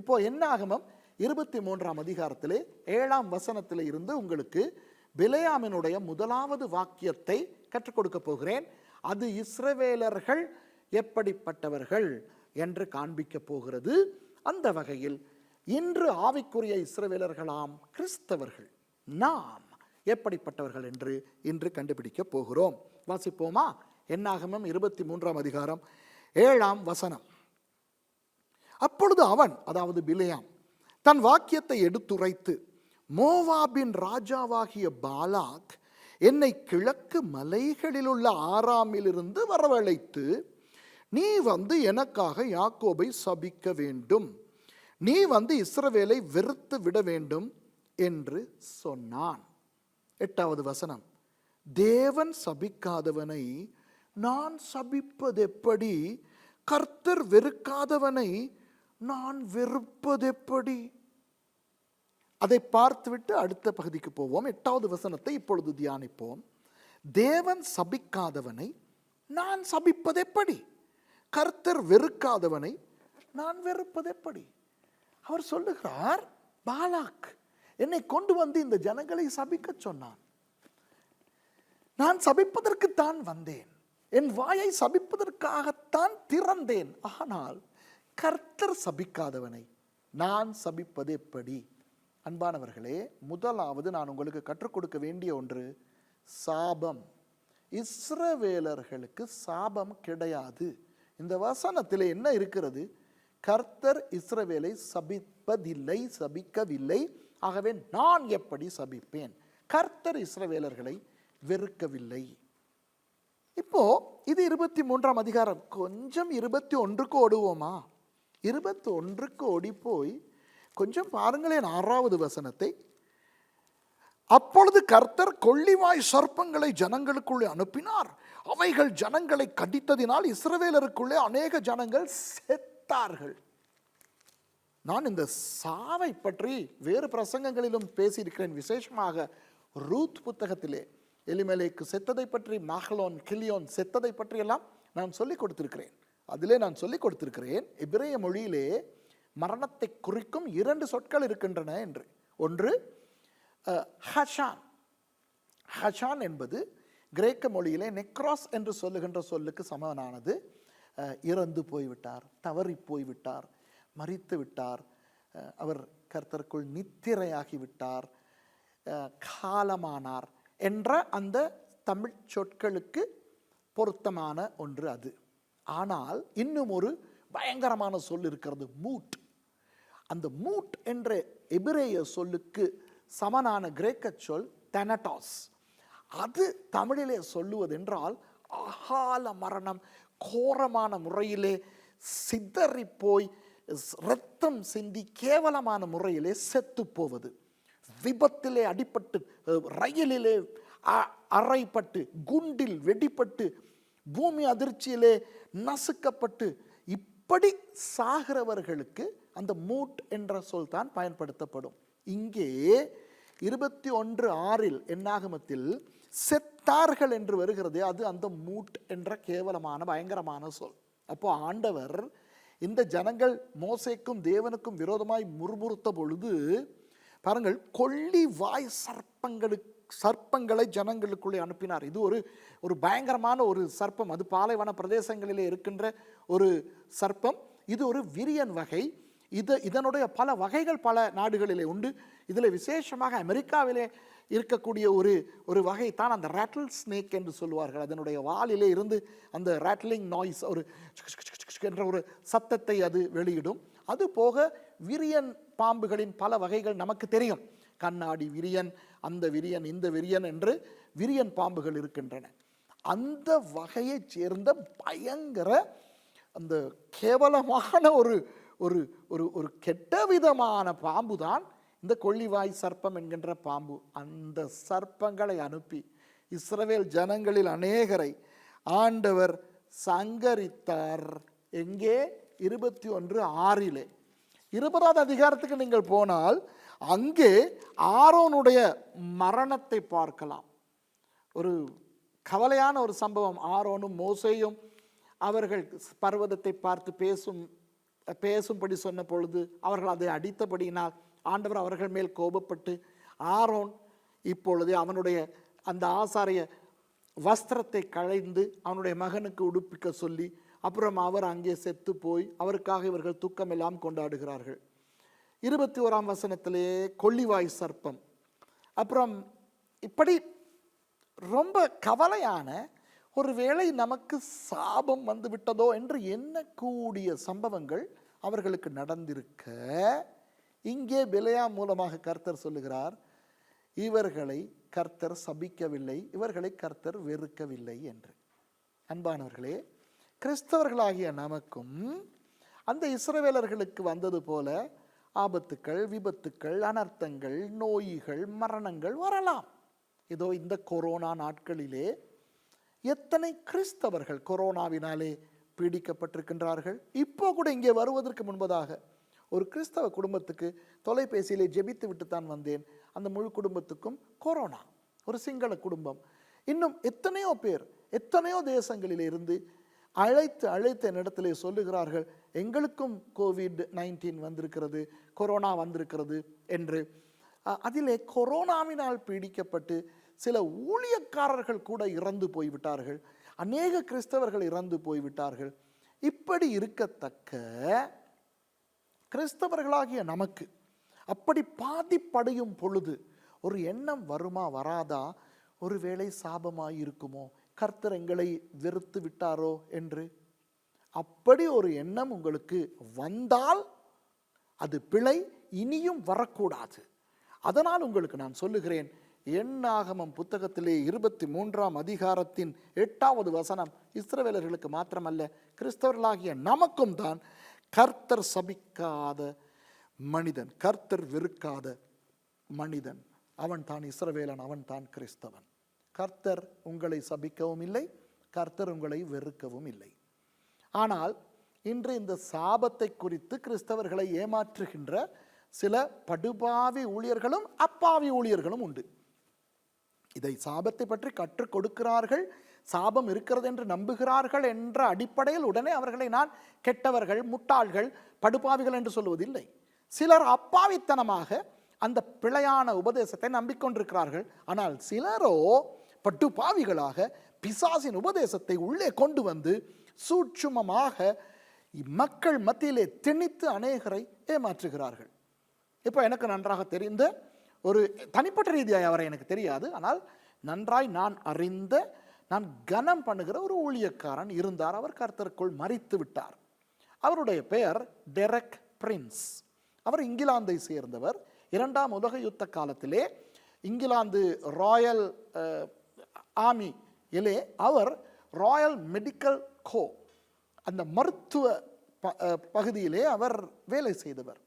இப்போ என்னாகமம் இருபத்தி மூன்றாம் அதிகாரத்திலே ஏழாம் வசனத்தில் இருந்து உங்களுக்கு பிலையாமினுடைய முதலாவது வாக்கியத்தை கற்றுக் கொடுக்க போகிறேன். அது இஸ்ரவேலர்கள் எப்படிப்பட்டவர்கள் என்று காண்பிக்க போகிறது. அந்த வகையில் இன்று ஆவிக்குரிய இஸ்ரவேலர்களாம் கிறிஸ்தவர்கள் நாம் எப்படிப்பட்டவர்கள் என்று இன்று கண்டுபிடிக்க போகிறோம். வாசிப்போமா? என்னாகமம் இருபத்தி மூன்றாம் அதிகாரம் ஏழாம் வசனம். அப்பொழுது அவன் அதாவது பிலேயாம் தன் வாக்கியத்தை எடுத்துரைத்து மோவாபின் ராஜாவாகிய பாலாக் என்னை கிழக்கு மலைகளில் உள்ள ஆறாமிலிருந்து வரவழைத்து நீ வந்து எனக்காக யாக்கோபை சபிக்க வேண்டும். நீ வந்து இஸ்ரவேலை வெறுத்து விட வேண்டும் என்று சொன்னான். எட்டாவது வசனம். தேவன் சபிக்காதவனை நான் சபிப்பதெப்படி? கர்த்தர் வெறுக்காதவனை நான் வெறுப்பதெப்படி அதை பார்த்துவிட்டு அடுத்த பகுதிக்கு போவோம். எட்டாவது வசனத்தை இப்பொழுது தியானிப்போம். தேவன் சபிக்காதவனை நான் சபிப்பதெப்படி கர்த்தர் வெறுக்காதவனை நான் வெறுப்பதெப்படி அவர் சொல்லுகிறார் பாலாக் என்னை கொண்டு வந்து இந்த ஜனங்களை சபிக்க சொன்னான். நான் சபிப்பதற்குத்தான் வந்தேன். என் வாயை சபிப்பதற்காகத்தான் திறந்தேன். ஆனால் கர்த்தர் சபிக்காதவனை நான் சபிப்பது எப்படி? அன்பானவர்களே முதலாவது நான் உங்களுக்கு கற்றுக் கொடுக்க வேண்டிய ஒன்று சாபம். இஸ்ரவேலர்களுக்கு சாபம் கிடையாது. இந்த வசனத்தில் என்ன இருக்கிறது? கர்த்தர் இஸ்ரவேலை சபிப்பதில்லை சபிக்கவில்லை. ஆகவே நான் எப்படி சபிப்பேன்? கர்த்தர் இஸ்ரவேலர்களை வெறுக்கவில்லை. இப்போ இது இருபத்தி மூன்றாம் அதிகாரம். கொஞ்சம் இருபத்தி ஒன்றுக்கு ஓடுவோமா? இருபத்தி ஒன்றுக்கு ஓடி போய் கொஞ்சம் பாருங்களேன் ஆறாவது வசனத்தை. அப்பொழுது கர்த்தர் கொள்ளிவாய் சர்ப்பங்களை ஜனங்களுக்குள்ளே அனுப்பினார். அவைகள் ஜனங்களை கடித்ததினால் இஸ்ரவேலருக்குள்ளே அநேக ஜனங்கள் செத்தார்கள். நான் இந்த சாவை பற்றி வேறு பிரசங்கங்களிலும் பேசியிருக்கிறேன். விசேஷமாக ரூத் புத்தகத்திலே எலிமலைக்கு செத்ததை பற்றி மகளோன் கிளியோன் செத்ததை பற்றியெல்லாம் நான் சொல்லிக் கொடுத்திருக்கிறேன். அதிலே நான் சொல்லிக் கொடுத்திருக்கிறேன் எபிரேய மொழியிலே மரணத்தை குறிக்கும் இரண்டு சொற்கள் இருக்கின்றன என்று. ஒன்று ஹஷான். ஹஷான் என்பது கிரேக்க மொழியிலே நெக்ராஸ் என்று சொல்லுகின்ற சொல்லுக்கு சமனானது. இறந்து போய்விட்டார் தவறி போய்விட்டார் மறித்து விட்டார் அவர் கர்த்தருக்குள் நித்திரையாகிவிட்டார் காலமானார் என்ற அந்த தமிழ் சொற்களுக்கு பொருத்தமான ஒன்று அது. ஆனால் இன்னும் ஒரு பயங்கரமான சொல் இருக்கிறது மூட். அந்த மூட் என்ற எபிரேய சொல்லுக்கு சமனான கிரேக்க சொல் தெனட்டாஸ் அது தமிழிலே சொல்லுவதென்றால் அகால மரணம் கோரமான முறையிலே சிதறி போய் ரத்தம் சிந்தி கேவலமான முறையிலே செத்து போவது விபத்திலே அடிப்பட்டு ரயிலிலே அ- அறைப்பட்டு குண்டில் வெடிப்பட்டு பூமி அதிர்ச்சியிலே நசுக்கப்பட்டு இப்படி சாகிறவர்களுக்கு அந்த மூட் என்ற சொல் தான் பயன்படுத்தப்படும். இங்கே இருபத்தி ஒன்று ஆறில் என்னாகமத்தில் செத்தார்கள் என்று வருகிறது அது அந்த மூட் என்ற கேவலமான பயங்கரமான சொல். அப்போ ஆண்டவர் இந்த ஜனங்கள் மோசைக்கும் தேவனுக்கும் விரோதமாய் முறுமுறுத்த பொழுது பாருங்கள் கொள்ளி வாய் சர்ப்பங்களுக்கு சர்ப்பங்களை ஜனங்களுக்குள்ளே அனுப்பினார். இது ஒரு ஒரு பயங்கரமான ஒரு சர்ப்பம். அது பாலைவன பிரதேசங்களிலே இருக்கின்ற ஒரு சர்ப்பம். இது ஒரு விரியன் வகை. இது இதனுடைய பல வகைகள் பல நாடுகளிலே உண்டு. இதில் விசேஷமாக அமெரிக்காவிலே இருக்கக்கூடிய ஒரு ஒரு வகை தான் அந்த ரேட்டில் ஸ்னேக் என்று சொல்லுவார்கள். அதனுடைய வாலிலே இருந்து அந்த ரேட்லிங் நாய்ஸ் ஒரு என்ற ஒரு சத்தத்தை அது வெளியிடும். அது போக விரியன் பாம்புகளின் பல வகைகள் நமக்கு தெரியும். கண்ணாடி விரியன் அந்த விரியன் இந்த விரியன் என்று விரியன் பாம்புகள் இருக்கின்றன. அந்த வகையைச் சேர்ந்த பயங்கர அந்த கேவலமான ஒரு ஒரு ஒரு ஒரு கெட்ட விதமான பாம்பு தான் இந்த கொள்ளிவாய் சர்ப்பம் என்கின்ற பாம்பு. அந்த சர்ப்பங்களை அனுப்பி இஸ்ரவேல் ஜனங்களில் அநேகரை ஆண்டவர் சங்கரித்தார். எங்கே? இருபத்தி ஒன்று ஆறிலே. இருபதாவது அதிகாரத்துக்கு நீங்கள் போனால் அங்கே ஆரோனுடைய மரணத்தை பார்க்கலாம். ஒரு கவலையான ஒரு சம்பவம். ஆரோனும் மோசையும் அவர்கள் பர்வதத்தை பார்த்து பேசும் பேசும்படி சொன்ன பொழுது அவர்கள் அதை அடித்தபடியினால் ஆண்டவர் அவர்கள் மேல் கோபப்பட்டு ஆரோன் இப்பொழுது அவனுடைய அந்த ஆசாரிய வஸ்திரத்தை களைந்து அவனுடைய மகனுக்கு உடுப்பிக்க சொல்லி அப்புறம் அவர் அங்கே செத்து போய் அவருக்காக இவர்கள் துக்கமெல்லாம் கொண்டாடுகிறார்கள். இருபத்தி ஓராம் வசனத்திலே கொள்ளிவாய் சர்ப்பம். அப்புறம் இப்படி ரொம்ப கவலையான ஒருவேளை நமக்கு சாபம் வந்து விட்டதோ என்று எண்ணக்கூடிய சம்பவங்கள் அவர்களுக்கு நடந்திருக்க இங்கே பிலையா மூலமாக கர்த்தர் சொல்லுகிறார் இவர்களை கர்த்தர் சபிக்கவில்லை இவர்களை கர்த்தர் வெறுக்கவில்லை என்று. அன்பானவர்களே கிறிஸ்தவர்களாகிய நமக்கும் அந்த இஸ்ரவேலர்களுக்கு வந்தது போல ஆபத்துக்கள் விபத்துக்கள் அனர்த்தங்கள் நோய்கள் மரணங்கள் வரலாம். இதோ இந்த கொரோனா நாட்களிலே எத்தனை கிறிஸ்தவர்கள் கொரோனாவினாலே பீடிக்கப்பட்டிருக்கின்றார்கள்? இப்போ கூட இங்கே வருவதற்கு முன்பதாக ஒரு கிறிஸ்தவ குடும்பத்துக்கு தொலைபேசியிலே ஜெபித்து விட்டு தான் வந்தேன். அந்த முழு குடும்பத்துக்கும் கொரோனா ஒரு சிங்கள குடும்பம். இன்னும் எத்தனையோ பேர் எத்தனையோ தேசங்களிலிருந்து அழைத்து அழைத்து என்னிடத்திலே சொல்லுகிறார்கள் எங்களுக்கும் கோவிட் நைன்டீன் வந்திருக்கிறது கொரோனா வந்திருக்கிறது என்று. அதிலே கொரோனாவினால் பீடிக்கப்பட்டு சில ஊழியக்காரர்கள் கூட இறந்து போய்விட்டார்கள். அநேக கிறிஸ்தவர்கள் இறந்து போய்விட்டார்கள். இப்படி இருக்கத்தக்க கிறிஸ்தவர்களாகிய நமக்கு அப்படி பாதிப்படையும் பொழுது ஒரு எண்ணம் வருமா வராதா? ஒருவேளை சாபமாக இருக்குமோ கர்த்தர் எங்களை வெறுத்து விட்டாரோ என்று? அப்படி ஒரு எண்ணம் உங்களுக்கு வந்தால் அது பிழை இனியும் வரக்கூடாது. அதனால் உங்களுக்கு நான் சொல்லுகிறேன் எண்ணாகமம் புத்தகத்திலே இருபத்தி மூன்றாம் அதிகாரத்தின் எட்டாவது வசனம் இஸ்ரவேலர்களுக்கு மாத்திரமல்ல கிறிஸ்தவர்களாகிய நமக்கும் தான் கர்த்தர் சபிக்காத மனிதன் கர்த்தர் வெறுக்காத மனிதன். அவன் தான் இஸ்ரவேலன் அவன் தான் கிறிஸ்தவன். கர்த்தர் உங்களை சபிக்கவும் இல்லை கர்த்தர் உங்களை வெறுக்கவும் இல்லை. ஆனால் இன்று இந்த சாபத்தை குறித்து கிறிஸ்தவர்களை ஏமாற்றுகின்ற சில படுபாவி ஊழியர்களும் அப்பாவி ஊழியர்களும் உண்டு. இதை சாபத்தை பற்றி கற்றுக் கொடுக்கிறார்கள் சாபம் இருக்கிறது என்று நம்புகிறார்கள் என்ற அடிப்படையில் உடனே அவர்களை நான் கெட்டவர்கள் முட்டாள்கள் படுபாவிகள் என்று சொல்வதில்லை. சிலர் அப்பாவித்தனமாக அந்த பிழையான உபதேசத்தை நம்பிக்கொண்டிருக்கிறார்கள். ஆனால் சிலரோ பட்டு பாவிகளாக பிசாசின் உபதேசத்தை உள்ளே கொண்டு வந்து சூட்சுமமாக மக்கள் மத்தியிலே திணித்து அநேகரை ஏமாற்றுகிறார்கள். இப்போ எனக்கு நன்றாக தெரிந்த ஒரு தனிப்பட்ட ரீதியாக அவரை எனக்கு தெரியாது. ஆனால் நன்றாய் நான் அறிந்த நான் கனம் பண்ணுகிற ஒரு ஊழியக்காரன் இருந்தார். அவர் கர்த்தருக்குள் மறித்து விட்டார். அவருடைய பெயர் டெரக் பிரின்ஸ். அவர் இங்கிலாந்தை சேர்ந்தவர். இரண்டாம் உலக யுத்த காலத்திலே இங்கிலாந்து ராயல் ஆமி இலே அவர் ராயல் மெடிக்கல் கோ அந்த மருத்துவ ப- பகுதியிலே அவர் வேலை செய்தவர்.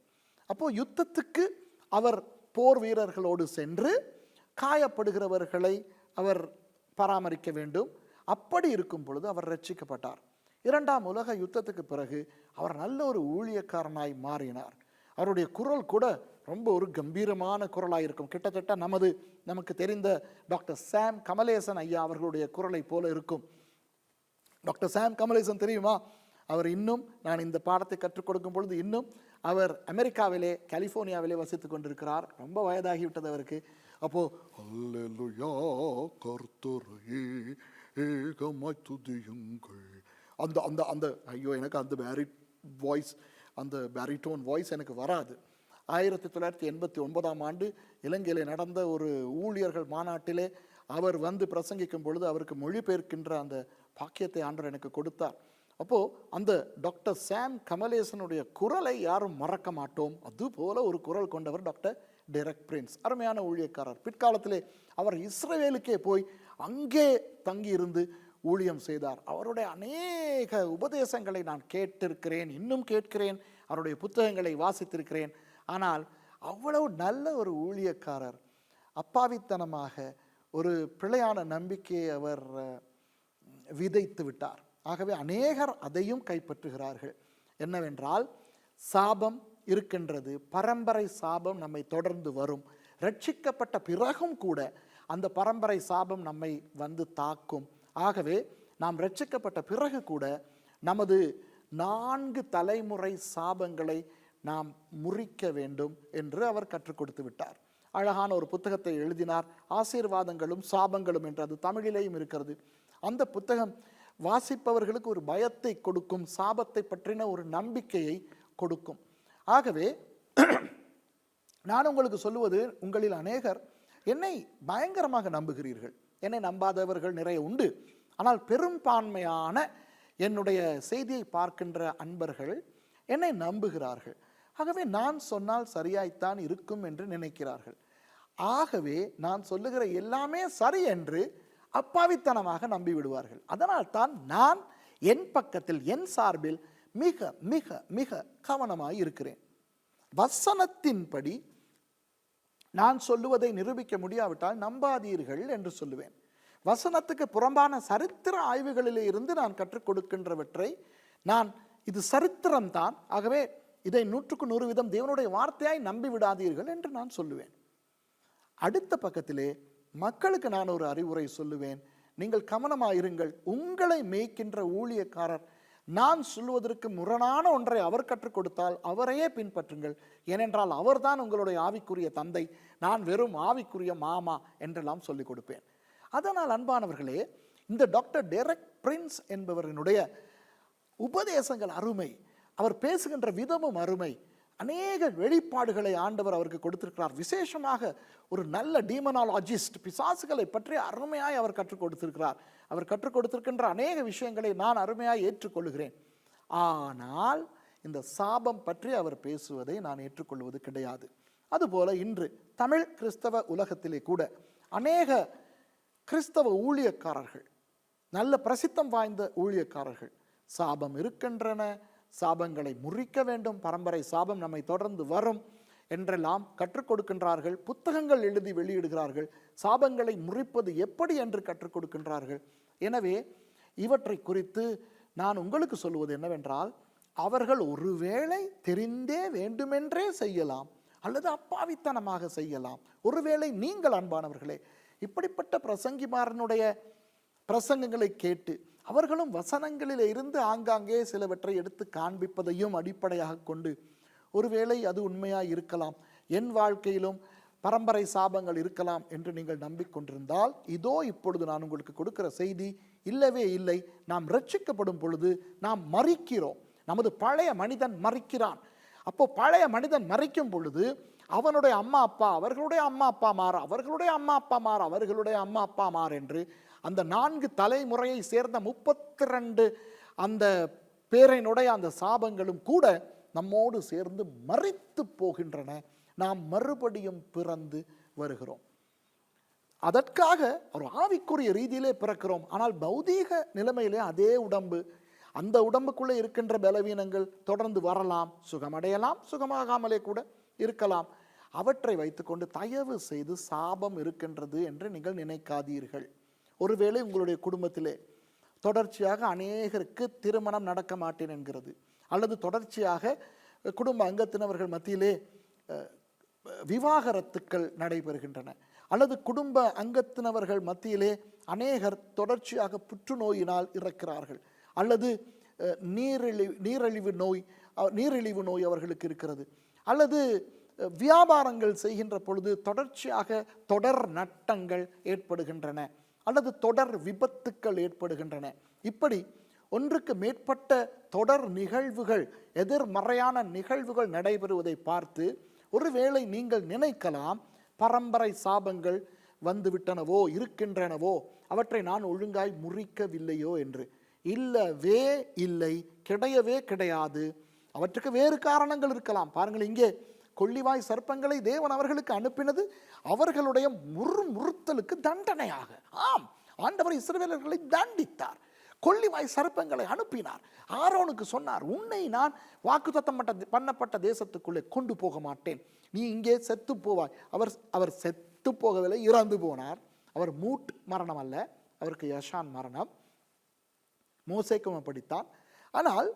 அப்போது யுத்தத்துக்கு அவர் போர் வீரர்களோடு சென்று காயப்படுகிறவர்களை அவர் பராமரிக்க வேண்டும். அப்படி இருக்கும் பொழுது அவர் ரட்சிக்கப்பட்டார். இரண்டாம் உலக யுத்தத்துக்கு பிறகு அவர் நல்ல ஒரு ஊழியக்காரனாய் மாறினார். அவருடைய குரல் கூட ரொம்ப ஒரு கம்பீரமான குரலாக இருக்கும் கிட்டத்தட்ட நமது நமக்கு தெரிந்த டாக்டர் சாம் கமலேசன் ஐயா அவர்களுடைய குரலை போல இருக்கும். டாக்டர் சாம் கமலேசன் தெரியுமா? அவர் இன்னும் நான் இந்த பாடத்தை கற்றுக் கொடுக்கும் பொழுது இன்னும் அவர் அமெரிக்காவிலே கலிஃபோர்னியாவிலே வசித்துக் கொண்டிருக்கிறார். ரொம்ப வயதாகிவிட்டது அவருக்கு. அப்போது கர்த்தரையே ஏகமாய் துதியுங்கள். அந்த அந்த அந்த ஐயோ எனக்கு அந்த பேரிட் வாய்ஸ் அந்த பேரிட்டோன் வாய்ஸ் எனக்கு வராது. ஆயிரத்தி தொள்ளாயிரத்தி எண்பத்தி ஒன்பதாம் ஆண்டு இலங்கையில் நடந்த ஒரு ஊழியர்கள் மாநாட்டிலே அவர் வந்து பிரசங்கிக்கும் பொழுது அவருக்கு மொழிபெயர்க்கின்ற அந்த பாக்கியத்தை ஆண்டவர் எனக்கு கொடுத்தார். அப்போது அந்த டாக்டர் சாம் கமலேசனுடைய குரலை யாரும் மறக்க மாட்டோம். அதுபோல ஒரு குரல் கொண்டவர் டாக்டர் டெரக் பிரின்ஸ். அருமையான ஊழியக்காரர். பிற்காலத்திலே அவர் இஸ்ரேலுக்கே போய் அங்கே தங்கியிருந்து ஊழியம் செய்தார். அவருடைய அநேக உபதேசங்களை நான் கேட்டிருக்கிறேன் இன்னும் கேட்கிறேன் அவருடைய புத்தகங்களை வாசித்திருக்கிறேன். ஆனால் அவ்வளவு நல்ல ஒரு ஊழியக்காரர் அப்பாவித்தனமாக ஒரு பிழையான நம்பிக்கையை அவர் விதைத்து விட்டார். ஆகவே அநேகர் அதையும் கைப்பற்றுகிறார்கள். என்னவென்றால் சாபம் இருக்கின்றது. பரம்பரை சாபம் நம்மை தொடர்ந்து வரும். ரட்சிக்கப்பட்ட பிறகும் கூட அந்த பரம்பரை சாபம் நம்மை வந்து தாக்கும். ஆகவே நாம் ரட்சிக்கப்பட்ட பிறகு கூட நமது நான்கு தலைமுறை சாபங்களை நாம் முறிக்க வேண்டும் என்று அவர் கற்றுக் கொடுத்து விட்டார். அழகான ஒரு புத்தகத்தை எழுதினார். ஆசீர்வாதங்களும் சாபங்களும் என்று அது தமிழிலேயும் இருக்கிறது. அந்த புத்தகம் வாசிப்பவர்களுக்கு ஒரு பயத்தை கொடுக்கும் சாபத்தை பற்றின ஒரு நம்பிக்கையை கொடுக்கும். ஆகவே நான் உங்களுக்கு சொல்லுவது உங்களில் அநேகர் என்னை பயங்கரமாக நம்புகிறீர்கள். என்னை நம்பாதவர்கள் நிறைய உண்டு. ஆனால் பெரும்பான்மையான என்னுடைய செய்தியை பார்க்கின்ற அன்பர்கள் என்னை நம்புகிறார்கள். ஆகவே நான் சொன்னால் சரியாய்த்தான் இருக்கும் என்று நினைக்கிறார்கள். ஆகவே நான் சொல்லுகிற எல்லாமே சரி என்று அப்பாவித்தனமாக நம்பி விடுவார்கள் அதனால் தான் நான் என் பக்கத்தில் என் சார்பில் மிக மிக மிக கவனமாக இருக்கிறேன். வசனத்தின்படி நான் சொல்லுவதை நிரூபிக்க முடியாவிட்டால் நம்பாதீர்கள் என்று சொல்லுவேன். வசனத்துக்கு புறம்பான சரித்திர ஆய்வுகளிலே இருந்து நான் கற்றுக் கொடுக்கின்றவற்றை நான் இது சரித்திரம்தான். ஆகவே இதை நூற்றுக்கு நூறு விதம் தேவனுடைய வார்த்தையாய் நம்பி விடாதீர்கள் என்று நான் சொல்லுவேன். அடுத்த பக்கத்திலே மக்களுக்கு நான் ஒரு அறிவுரை சொல்லுவேன். நீங்கள் கவனமாயிருங்கள் உங்களை மேய்க்கின்ற ஊழியக்காரர் நான் சொல்லுவதற்கு முரணான ஒன்றை அவர் கற்றுக் கொடுத்தால் அவரையே பின்பற்றுங்கள். ஏனென்றால் அவர்தான் உங்களுடைய ஆவிக்குரிய தந்தை. நான் வெறும் ஆவிக்குரிய மாமா என்றெல்லாம் சொல்லிக் கொடுப்பேன். அதனால் அன்பானவர்களே இந்த டாக்டர் டெரக் பிரின்ஸ் என்பவரினுடைய உபதேசங்கள் அருமை. அவர் பேசுகின்ற விதமும் அருமை. அநேக வெளிப்பாடுகளை ஆண்டவர் அவருக்கு கொடுத்திருக்கிறார். விசேஷமாக ஒரு நல்ல டீமனாலஜிஸ்ட் பிசாசுகளை பற்றி அருமையாய் அவர் கற்றுக் கொடுத்திருக்கிறார். அவர் கற்றுக் கொடுத்திருக்கின்ற அநேக விஷயங்களை நான் அருமையாய் ஏற்றுக்கொள்கிறேன். ஆனால் இந்த சாபம் பற்றி அவர் பேசுவதை நான் ஏற்றுக்கொள்வது கிடையாது. அதுபோல இன்று தமிழ் கிறிஸ்தவ உலகத்திலே கூட அநேக கிறிஸ்தவ ஊழியக்காரர்கள் நல்ல பிரசித்தம் வாய்ந்த ஊழியக்காரர்கள் சாபம் இருக்கின்றன சாபங்களை முறிக்க வேண்டும். பரம்பரை சாபம் நம்மை தொடர்ந்து வரும் என்றெல்லாம் கற்றுக் கொடுக்கின்றார்கள். புத்தகங்கள் எழுதி வெளியிடுகிறார்கள். சாபங்களை முறிப்பது எப்படி என்று கற்றுக் கொடுக்கின்றார்கள். எனவே இவற்றை குறித்து நான் உங்களுக்கு சொல்வது என்னவென்றால் அவர்கள் ஒருவேளை தெரிந்தே வேண்டுமென்றே செய்யலாம் அல்லது அப்பாவித்தனமாக செய்யலாம். ஒருவேளை நீங்கள் அன்பானவர்களே இப்படிப்பட்ட பிரசங்கிமாரனுடைய பிரசங்கங்களை கேட்டு அவர்களும் வசனங்களில் இருந்து ஆங்காங்கே சிலவற்றை எடுத்து காண்பிப்பதையும் அடிப்படையாக கொண்டு ஒருவேளை அது உண்மையாக இருக்கலாம் என் வாழ்க்கையிலும் பரம்பரை சாபங்கள் இருக்கலாம் என்று நீங்கள் நம்பிக்கொண்டிருந்தால் இதோ இப்பொழுது நான் உங்களுக்கு கொடுக்கிற செய்தி இல்லவே இல்லை நாம் ரட்சிக்கப்படும் பொழுது நாம் மறிக்கிறோம். நமது பழைய மனிதன் மறிக்கிறான். அப்போ பழைய மனிதன் மறிக்கும் பொழுது அவனுடைய அம்மா அப்பா அவர்களுடைய அம்மா அப்பா மாறு அவர்களுடைய அம்மா அப்பா மாறு அவர்களுடைய அம்மா அப்பா மாற என்று அந்த நான்கு தலைமுறையை சேர்ந்த முப்பத்தி ரெண்டு அந்த பேரனுடைய அந்த சாபங்களும் கூட நம்மோடு சேர்ந்து மறித்து போகின்றன. நாம் மறுபடியும் பிறந்து வருகிறோம். அதற்காக ஒரு ஆவிக்குரிய ரீதியிலே பிறக்கிறோம். ஆனால் பௌதீக நிலைமையிலே அதே உடம்பு அந்த உடம்புக்குள்ளே இருக்கின்ற பலவீனங்கள் தொடர்ந்து வரலாம். சுகமடையலாம் சுகமாகாமலே கூட. இருக்கலாம். அவற்றை வைத்துக்கொண்டு தயவு செய்து சாபம் இருக்கின்றது என்று நீங்கள் நினைக்காதீர்கள். ஒருவேளை உங்களுடைய குடும்பத்திலே தொடர்ச்சியாக அநேகருக்கு திருமணம் நடக்க மாட்டேன் என்கிறது. அல்லது தொடர்ச்சியாக குடும்ப அங்கத்தினவர்கள் மத்தியிலே விவாகரத்துக்கள் நடைபெறுகின்றன. அல்லது குடும்ப அங்கத்தினவர்கள் மத்தியிலே அநேகர் தொடர்ச்சியாக புற்றுநோயினால் இறக்கிறார்கள். அல்லது நீரிழி நீரிழிவு நீரிழிவு நோய் நீரிழிவு நோய் அவர்களுக்கு இருக்கிறது. அல்லது வியாபாரங்கள் செய்கின்ற பொழுது தொடர்ச்சியாக தொடர் நட்டங்கள் ஏற்படுகின்றன அல்லது தொடர் விபத்துக்கள் ஏற்படுகின்றன. இப்படி ஒன்றுக்கு மேற்பட்ட தொடர் நிகழ்வுகள் எதிர்மறையான நிகழ்வுகள் நடைபெறுவதை பார்த்து ஒருவேளை நீங்கள் நினைக்கலாம் பரம்பரை சாபங்கள் வந்துவிட்டனவோ இருக்கின்றனவோ அவற்றை நான் ஒழுங்காய் முறிக்கவில்லையோ என்று. இல்லவே இல்லை கிடையவே கிடையாது. அவற்றுக்கு வேறு காரணங்கள் இருக்கலாம். பாருங்கள் இங்கே கொள்ளிவாய் சர்ப்பங்களை தேவன் அவர்களுக்கு அனுப்பினது அவர்களுடைய முறுமுறுத்தலுக்கு தண்டனையாக. ஆம் ஆண்டவர் இஸ்ரவேலர்களை தண்டித்தார். கொள்ளிவாய் சர்ப்பங்களை அனுப்பினார். ஆரோனுக்கு சொன்னார் உன்னை நான் வாக்குத்தத்தம் பண்ணப்பட்ட தேசத்துக்குள்ளே கொண்டு போக மாட்டேன். நீ இங்கே செத்து போவாய். அவர் அவர் செத்து போகவில்லை இறந்து போனார். அவர் மூட் மரணம் அல்ல அவருக்கு யஷான் மரணம். மோசேக்கும் படித்தான். ஆனால்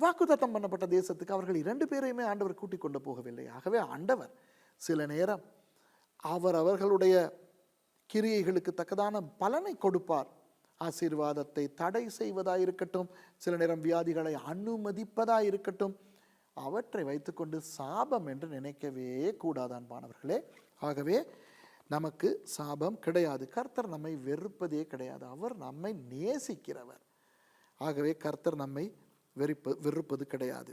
வாக்குத்தத்தம் பண்ணப்பட்ட தேசத்துக்கு அவர்கள் இரண்டு பேரையுமே ஆண்டவர் கூட்டிக் கொண்டு போகவில்லை. ஆகவே ஆண்டவர் சில நேரம் அவர் அவர்களுடைய கிரியைகளுக்கு தக்கதான பலனை கொடுப்பார். ஆசீர்வாதத்தை தடை செய்வதாக இருக்கட்டும் சில நேரம் வியாதிகளை அனுமதிப்பதாக இருக்கட்டும் அவற்றை வைத்துக்கொண்டு சாபம் என்று நினைக்கவே கூடாது அன்பானவர்களே. ஆகவே நமக்கு சாபம் கிடையாது. கர்த்தர் நம்மை வெறுப்பதே கிடையாது. அவர் நம்மை நேசிக்கிறவர். ஆகவே கர்த்தர் நம்மை வெறுப்பு வெறுப்பது கிடையாது.